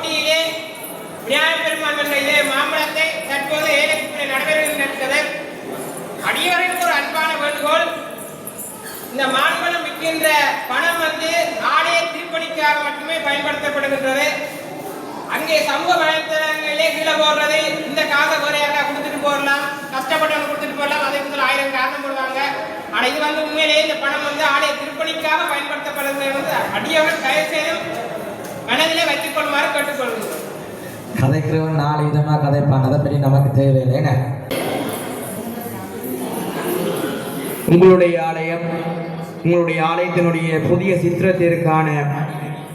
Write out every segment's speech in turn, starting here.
போட்டியிலே விநாயக பெருமான் என்ற இதே மாம்பழத்தை தற்போது ஏலத்தில் நடைபெறுகின்றது அடியோருக்கு ஒரு அன்பான வேண்டுகோள் இந்த மாம்பழம் விற்கின்ற பணம் வந்து ஆலய திருப்பணிக்காக மட்டுமே பயன்படுத்தப்படுகின்றது. அங்கே சமூக வலைத்தளங்களிலே கீழே போடுறது இந்த காசை குறையாக கொடுத்துட்டு போடலாம் கஷ்டப்பட்டவங்க கொடுத்துட்டு போடலாம் அதே முதல் ஆயிரம் காரணம் போடுவாங்க. ஆனா இது வந்து உண்மையிலேயே இந்த பணம் வந்து ஆலய திருப்பணிக்காக பயன்படுத்தப்படுகிறது. வந்து தயவு செய்தும் மனதிலே வைத்துக் கொள்ளுமாறு கேட்டுக்கொள்கிறோம். கதைக்கிறவன் நாலு விதமா கதைப்பான். அதை பற்றி நமக்கு தேவையில்லை உங்களுடைய ஆலயம் உங்களுடைய ஆலயத்தினுடைய புதிய சித்திரத்திற்கான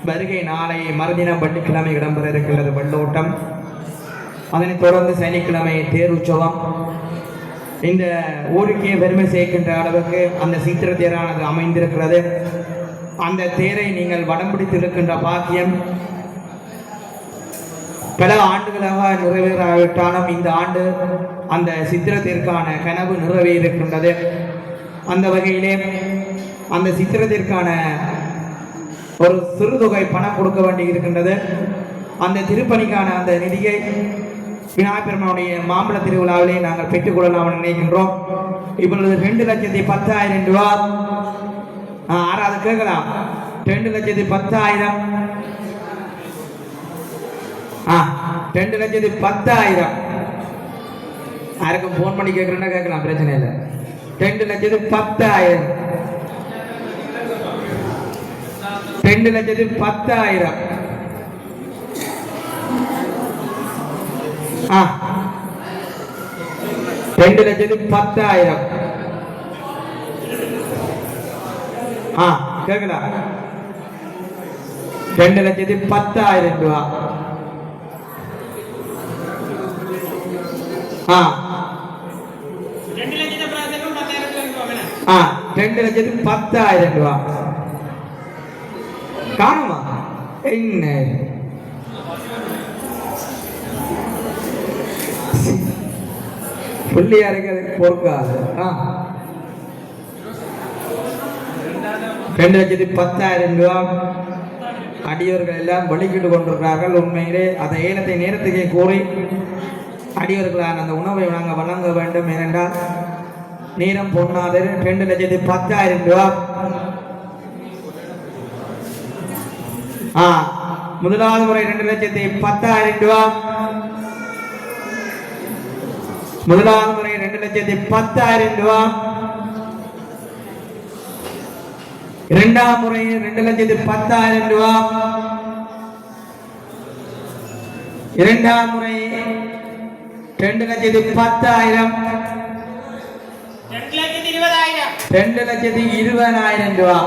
வருகை நாளை மறுதினம் வெள்ளிக்கிழமை இடம்பெற இருக்கிறது வெள்ளோட்டம். அதனைத் தொடர்ந்து சனிக்கிழமை தேர் இந்த ஊருக்கே பெருமை சேர்க்கின்ற அளவுக்கு அந்த சித்திர தேரானது அமைந்திருக்கிறது. அந்த தேரை நீங்கள் வடம் பிடித்திருக்கின்ற பாக்கியம் பல ஆண்டுகளாக நிறைவேறாவிட்டாலும் இந்த ஆண்டு அந்த சித்திரத்திற்கான கனவு நிறைவேறிருக்கின்றது அந்த வகையிலே அந்த சித்திரத்திற்கான ஒரு சிறுதொகை பணம் கொடுக்க வேண்டி இருக்கின்றது. அந்த திருப்பணிக்கான அந்த நிதியை விநாயகப் பெருமானுடைய மாம்பழ திருவிழாவிலே நாங்கள் பெற்றுக்கொள்ளலாம் நினைக்கின்றோம். இப்பொழுது ரெண்டு லட்சத்தி பத்தாயிரம் ரூபா ஆறாவது கேட்கலாம். ரெண்டு லட்சத்தி பத்தாயிரம். ஆ ரெண்டு லட்சத்தி பத்தாயிரம். யாருக்கும் ஃபோன் பண்ணி கேட்குறேன்னா கேட்கலாம் பிரச்சனை இல்லை. ரெண்டு லட்சத்தி பத்தாயிரம். ரெண்டு லட்சத்தி பத்தாயிரம். ஆ ரெண்டு லட்சத்தி பத்தாயிரம். ஆ கேட்குதா ரெண்டு லட்சத்தி பத்தாயிரம் ரூபா. ஆ. ஆ ரெண்டு லட்சத்தி பத்தாயிரம் ரூபா. காணுமா? என்ன? புள்ளியா இருக்கிறது பொறுக்காது. ஆ. ரெண்டு லட்சத்தி பத்தாயிரம் ரூபா அடியோர்கள் எல்லாம் வழிகிட்டு கொண்டிருக்கிறார்கள். உண்மையிலே அந்த ஏலத்தை நேரத்துக்கே கூறி அடியோர்களான அந்த உணவை நாங்கள் வழங்க வேண்டும் ஏனென்றால் நீரம் பொன்னாதர் ரெண்டு லட்சத்தி பத்தாயிரம் ரூபா. ஆ முதலாவது முறை ரெண்டு லட்சத்தி பத்தாயிரம் ரூபா. முதலாவது முறை ரெண்டு லட்சத்தி பத்தாயிரம் ரூபா. இரண்டாம் முறை ரெண்டு லட்சத்தி பத்தாயிரம் ரூபா. இரண்டாம் முறை ரெண்டு லட்சத்தி பத்தாயிரம். ரெண்டு லட்சத்தி இருபதாயிரம் ரூபா.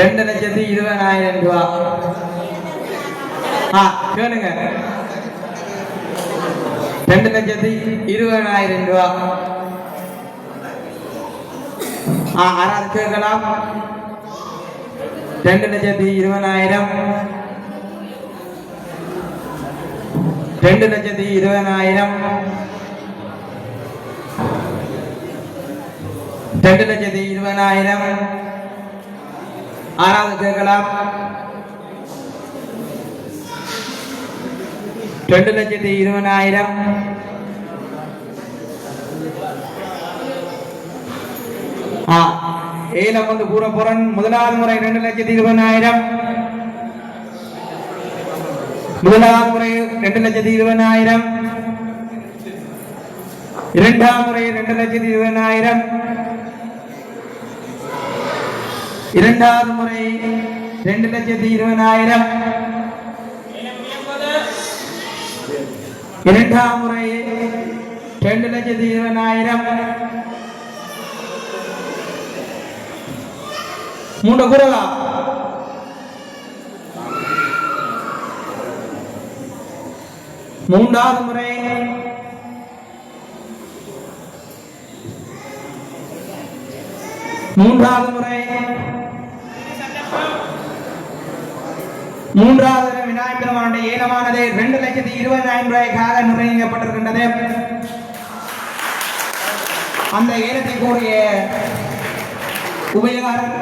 ரெண்டு லட்சத்தி இருபதாயிரம் ரூபா. ஆ கேளுங்க. ரெண்டு லட்சத்தி இருபதாயிரம் ரூபா. ஆ ஆறாவது கேட்கலாம் ரெண்டு லட்சத்தி இருபதாயிரம் ரெண்டு லட்சத்தி இருபதாயிரம் ரெண்டு லட்சத்தி இருபதாயிரம் ஆறாவது கேட்கலாம் ரெண்டு லட்சத்தி இருபதாயிரம் ஆ ஏலம் வந்து கூற போறேன் முதலாவது முறை ரெண்டு லட்சத்தி இருபதாயிரம் முதலாவது முறை ரெண்டு லட்சத்தி இருபதாயிரம் இரண்டாம் முறை ரெண்டு லட்சத்தி இருபதாயிரம் இரண்டாவது முறை ரெண்டு லட்சத்தி இருபதாயிரம் ஏலம் முடியும்போது இரண்டாம் முறை ரெண்டு லட்சத்தி இருபதாயிரம் மூன்று குரலா மூன்றாவது முறை மூன்றாவது முறை மூன்றாவது விநாயகர் பெருமானுடைய ஏலமானது ரெண்டு லட்சத்தி இருபதாயிரம் ரூபாய்க்காக நிர்ணயிக்கப்பட்டிருக்கின்றது அந்த ஏலத்தை கூடிய உபயோகாரம்.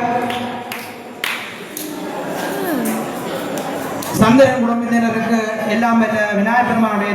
சந்திரன் குடும்பத்தினருக்கு எல்லாம் விநாயகர் பெருமானுடைய